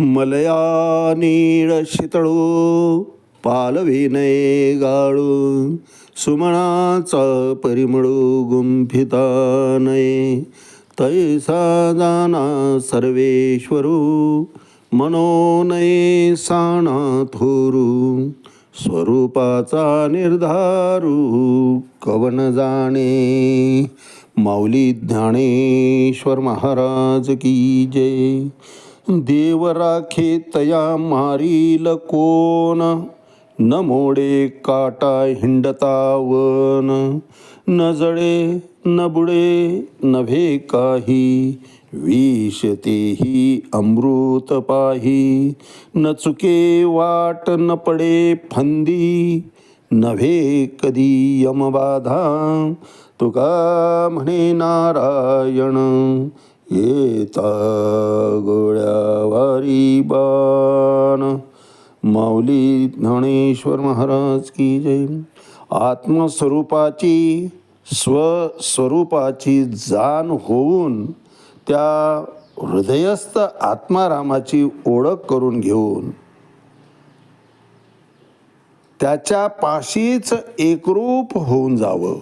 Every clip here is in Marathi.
मलया नीळ शितळू पालवेनये गाळू सुमणाचा परिमळू गुंफिता नये तैसा जाना सर्वेश्वरू मनोनये साणा थोरू स्वरूपाचा निर्धारू कवन जाणे माऊली ज्ञानेश्वर महाराज की जय। देव राखे तया मारील कोण न मोडे काटा हिंडतावन न जळे न बुडे नभे काही विष तेही अमृत पाही न चुके वाट न पडे फंदी नव्हे कधी यमबाधा तुका म्हणे नारायण येता गोळ्यावारी बाण. माऊली ज्ञानेश्वर महाराज की जय. आत्मस्वरूपाची स्वस्वरूपाची जाण होऊन त्या हृदयस्थ आत्मारामाची ओळख करून घेऊन त्याच्या पाशीच एकरूप होऊन जावं.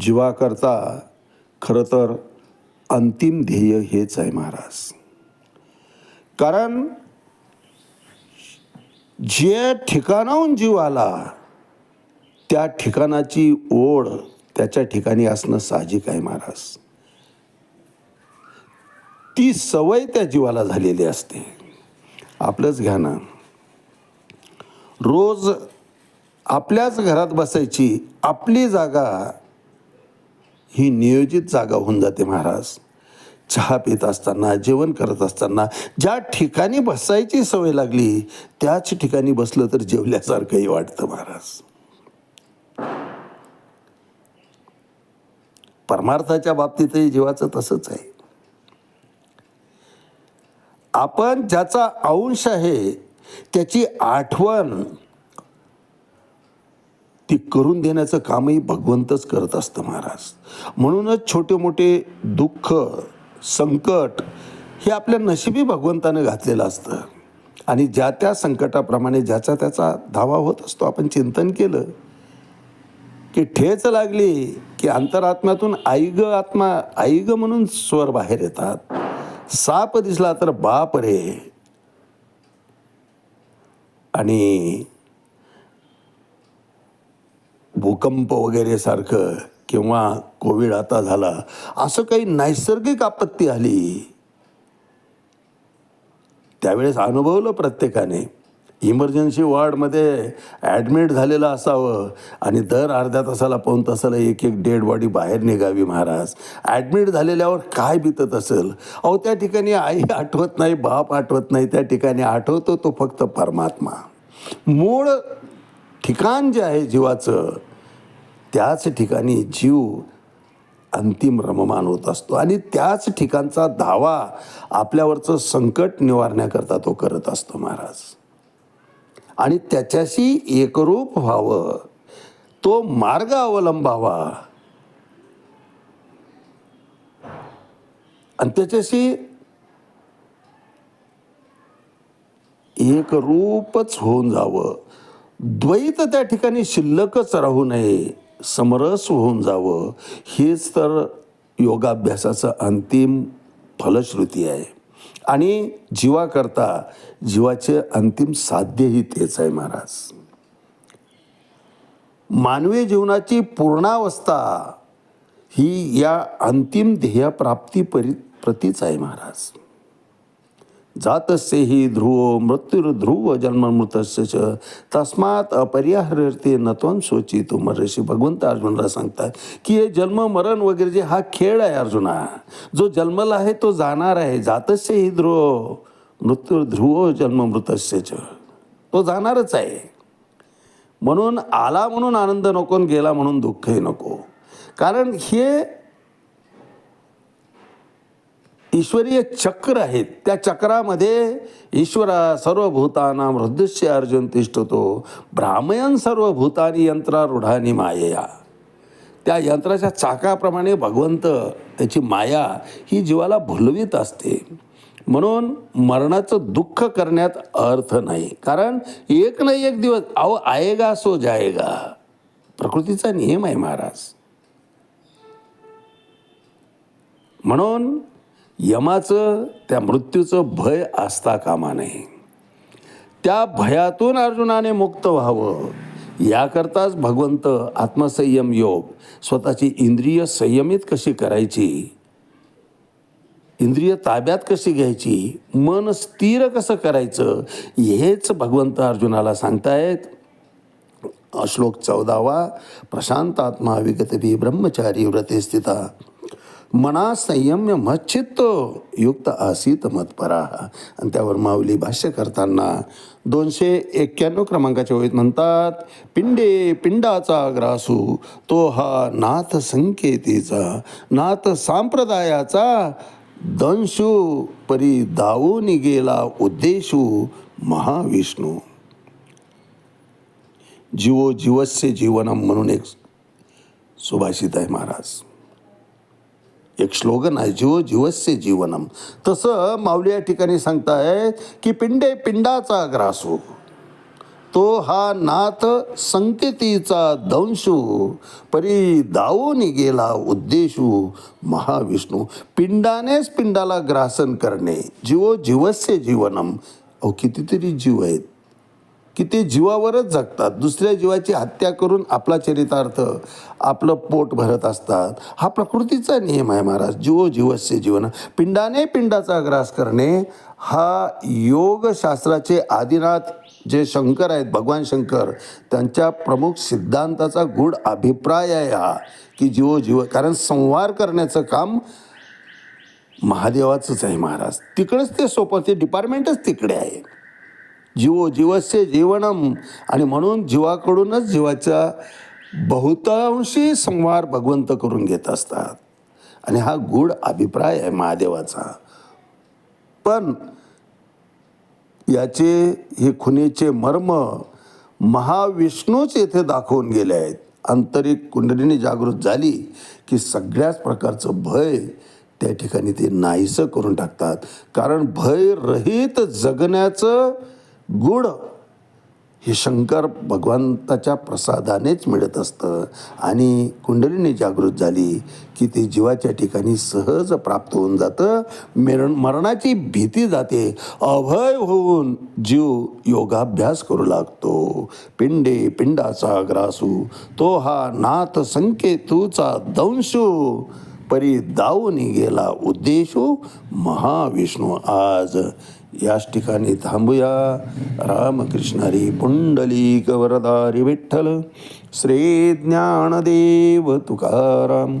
जीवाकरता खरं तर अंतिम ध्येय हेच आहे महाराज. कारण जे ठिकाणाहून जीव आला त्या ठिकाणाची ओढ त्याच्या ठिकाणी असणं साहजिक आहे महाराज. ती सवय त्या जीवाला झालेली असते. आपलंच घ्या ना. रोज आपल्याच घरात बसायची आपली जागा ही नियोजित जागा होऊन जाते महाराज. चहा पित असताना जेवण करत असताना ज्या ठिकाणी बसायची सवय लागली त्याच ठिकाणी बसलं तर जेवल्यासारखंही वाटतं महाराज. परमार्थाच्या बाबतीतही जीवाचं तसंच आहे. आपण ज्याचा अंश आहे त्याची आठवण ती करून देण्याचं कामही भगवंतच करत असतं महाराज. म्हणूनच छोटे मोठे दुःख संकट हे आपल्या नशिबी भगवंतानं घातलेलं असतं. आणि ज्या त्या संकटाप्रमाणे ज्याचा त्याचा धावा होत असतो आपण चिंतन केलं की ठेच लागली की अंतरात्म्यातून आई ग आत्मा आई ग म्हणून स्वर बाहेर येतात. साप दिसला तर बाप रे. आणि भूकंप वगैरे सारखं किंवा कोविड आता झाला असं काही नैसर्गिक आपत्ती आली? त्यावेळेस अनुभवलं प्रत्येकाने. इमर्जन्सी वॉर्डमध्ये ॲडमिट झालेलं असावं आणि दर अर्ध्या तासाला पाऊन तासाला एक एक डेड बॉडी बाहेर निघावी महाराज. ॲडमिट झालेल्यावर काय बितत असेल? अहो त्या ठिकाणी आई आठवत नाही बाप आठवत नाही त्या ठिकाणी आठवतो तो फक्त परमात्मा. मूळ ठिकाण जे आहे जीवाचं त्याच ठिकाणी जीव अंतिम रममान होत असतो. आणि त्याच ठिकाणचा धावा आपल्यावरचं संकट निवारण्याकरता तो करत असतो महाराज. आणि त्याच्याशी एकरूप व्हावं तो मार्ग अवलंबावा. आणि त्याच्याशी एकरूपच होऊन जावं. द्वैत त्या ठिकाणी शिल्लकच राहू नये. समरस होऊन जावं हेच तर योगाभ्यासाचं अंतिम फलश्रुती आहे. आणि जीवाकरता जीवाचे अंतिम साध्यही तेच आहे महाराज. मानवी जीवनाची पूर्णावस्था ही या अंतिम ध्येयप्राप्ती परी प्रतीच आहे महाराज. जातस्य हि ध्रुव मृत्युर्ध्रुव जन्ममृतस्य च। तस्मात अपरिहार्यते नत्वं शोचितो। मर्षी भगवंत अर्जुनाला सांगतात की हे जन्म मरण वगैरे जे हा खेळ आहे अर्जुना। जो जन्मला आहे तो जाणार आहे। जातस्य हि ध्रुव मृत्युर्ध्रुव जन्ममृतस्य च। तो जाणारच आहे। म्हणून आला म्हणून आनंद नको आणि गेला म्हणून दुःखही नको। कारण हे ईश्वरीय चक्र आहेत. त्या चक्रामध्ये ईश्वरा सर्वभूताना हृदयस्य अर्जुन तिष्ठतो. भ्रामयन सर्वभूतानी यंत्रारूढानी मायया. त्या यंत्राच्या चाकाप्रमाणे भगवंत त्याची माया ही जीवाला भुलवीत असते. म्हणून मरणाचं दुःख करण्यात अर्थ नाही. कारण एक ना एक दिवस अहो आएगा सो जाएगा प्रकृतीचा नियम आहे महाराज. म्हणून यमाचं त्या मृत्यूचं भय असता कामा नये. त्या भयातून अर्जुनाने मुक्त व्हावं. याकरताच भगवंत आत्मसंयम योग स्वतःची इंद्रिय संयमित कशी करायची? इंद्रिय ताब्यात कशी घ्यायची? मन स्थिर कसं करायचं? हेच भगवंत अर्जुनाला सांगतायत. श्लोक चौदावा प्रशांत आत्मा विगतभी ब्रह्मचारी व्रते स्थिता. मना संयम्य मच्चित्त युक्त आसीत मत्परा. आणि त्यावर माऊली भाष्य करताना दोनशे एक्क्याण्णव क्रमांकाच्या ओळीत म्हणतात पिंडे पिंडाचा ग्रासू तो हा नाथ संकेतीचा नाथ सांप्रदायाचा दंशू परी दावून गेला उद्देशू महाविष्णू. जीवो जीवस्य जीवनम म्हणून एक सुभाषित आहे महाराज. एक श्लोगन आहे जीवो जीवस्य जीवनम. तसं माऊली या ठिकाणी सांगतायत की पिंडे पिंडाचा ग्रासू हो. तो हा नाथ संकेतीचा दंशू हो. परी दावून गेला उद्देशू महाविष्णू. पिंडानेच पिंडाला ग्रासन करणे. जीवो जीवस्य जीवनम. अहो कितीतरी जीव आहेत. की ते जीवावरच जगतात. दुसऱ्या जीवाची हत्या करून आपला चरितार्थ आपलं पोट भरत असतात. हा प्रकृतीचा नियम आहे महाराज. जीव जीवस्य जीवन. पिंडाने पिंडाचा ग्रास करणे हा योगशास्त्राचे आदिनाथ जे शंकर आहेत भगवान शंकर त्यांच्या प्रमुख सिद्धांताचा गूढ अभिप्राय आहे हा की जीवो जीव कारण संवार करण्याचं काम महादेवाचंच आहे महाराज. तिकडेच ते सोपं ते डिपार्टमेंटच तिकडे आहे. जीवो जीवस्य जीवनम. आणि म्हणून जीवाकडूनच जीवाचा बहुतांशी संहार भगवंत करून घेत असतात. आणि हा गूढ अभिप्राय आहे महादेवाचा. पण याचे हे खुनेचे मर्म महाविष्णूच येथे दाखवून गेले आहेत. आंतरिक कुंडलीने जागृत झाली की सगळ्याच प्रकारचं भय त्या ठिकाणी ते नाहीसं करून टाकतात. कारण भय रहित जगण्याचं गुढ हे शंकर भगवंताच्या प्रसादानेच मिळत असतं. आणि कुंडलीने जागृत झाली की ते जीवाच्या ठिकाणी सहज प्राप्त होऊन जातं. मरण मरणाची भीती जाते. अभय होऊन जीव योगाभ्यास करू लागतो. पिंडे पिंडाचा ग्रासू तो हा नाथ संकेतूचा दंशू. परी दावून गेला उद्देशो महाविष्णू आज. याच ठिकाणी थांबूया. रामकृष्णारी पुंडलिक वरदारी विठ्ठल. श्री ज्ञानदेव तुकाराम.